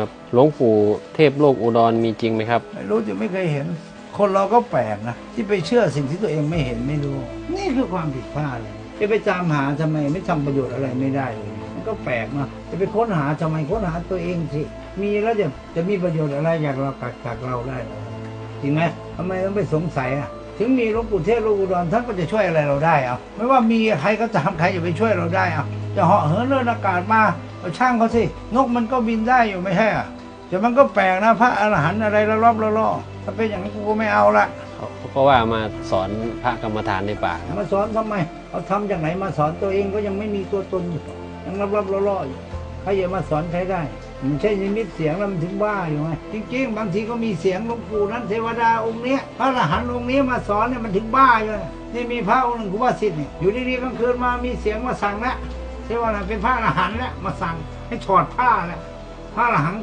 ครับหลวงปู่เทพโลกอุดรมีจริงไหมครับ ไม่รู้จะไม่เคยเห็น คนเราก็แปลกนะ ที่ไปเชื่อสิ่งที่ตัวเองไม่เห็นไม่รู้ นี่คือความผิดพลาดเลยจะไปตามหาทำไมไม่ทำประโยชน์อะไรไม่ได้เลยมันก็แปลกนะจะไปค้นหาทำไมค้นหาตัวเองสิมีแล้วจะจะมีประโยชน์อะไรจากเราจากจากเราได้จริงไหมทำไมต้องไปสงสัยอะถึงมีหลวงปู่เทพหลวงปู่ดอนท่านก็จะช่วยอะไรเราได้เอาไม่ว่ามีใครก็ตามใครจะไปช่วยเราได้เอา จะเหาะเหินเลื่อนอากาศมาเอาช่างเขาสิ นกมันก็บินได้อยู่ไม่ใช่อะแต่มันก็แปลกนะพระอรหันต์อะไรละรอบละล่อถ้าเป็นอย่างนั้นกูก็ไม่เอาละเขาเขาก็ว่ามาสอนพระกรรมฐานในป่าครับมาสอนทำไมเอาทำจากไหนมาสอนตัวเองก็ยังไม่มีตัวตนอยู่ยังรับรับล่อล่ออยู่ใครจะมาสอนใครได้มันใช่นิมิตเสียงแล้วมันถึงบ้าอยู่ไงจริงๆ บางทีก็มีเสียงหลวงปู่นั้นเทวดาองค์เนี้ยพระอรหันต์องค์นี้มาสอนเนี่ยมันถึงบ้าอยู่นี่มีพระองค์หนึ่งกูว่าสิทธิ์เนี่ยอยู่ดีๆกลางคืนมามีเสียงมาสั่งแล้วเที่ว่าเป็นพระอรหันต์แล้วมาสั่งให้ถอดผ้าแล้วพระอรหันต์